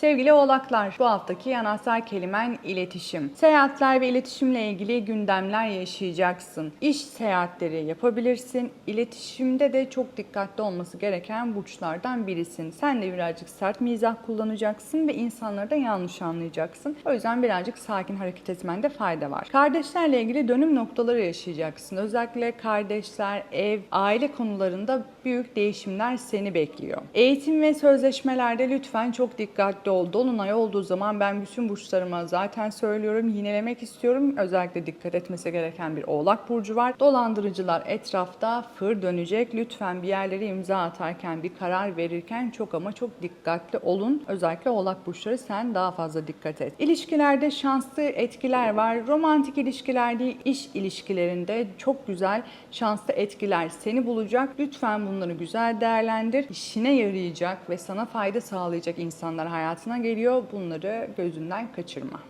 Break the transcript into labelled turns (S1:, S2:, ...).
S1: Sevgili oğlaklar, bu haftaki anahtar kelimen iletişim. Seyahatler ve iletişimle ilgili gündemler yaşayacaksın. İş seyahatleri yapabilirsin. İletişimde de çok dikkatli olması gereken burçlardan birisin. Sen de birazcık sert mizah kullanacaksın ve insanları da yanlış anlayacaksın. O yüzden birazcık sakin hareket etmende fayda var. Kardeşlerle ilgili dönüm noktaları yaşayacaksın. Özellikle kardeşler, ev, aile konularında büyük değişimler seni bekliyor. Eğitim ve sözleşmelerde lütfen çok dikkatli ol. Dolunay olduğu zaman ben bütün burçlarıma zaten söylüyorum, yinelemek istiyorum. Özellikle dikkat etmesi gereken bir oğlak burcu var. Dolandırıcılar etrafta fır dönecek. Lütfen bir yerlere imza atarken, bir karar verirken çok ama çok dikkatli olun. Özellikle oğlak burçları sen daha fazla dikkat et. İlişkilerde şanslı etkiler var. Romantik ilişkilerde, iş ilişkilerinde çok güzel şanslı etkiler seni bulacak. Lütfen bunları güzel değerlendir. İşine yarayacak ve sana fayda sağlayacak insanlar hayatına geliyor. Bunları gözünden kaçırma.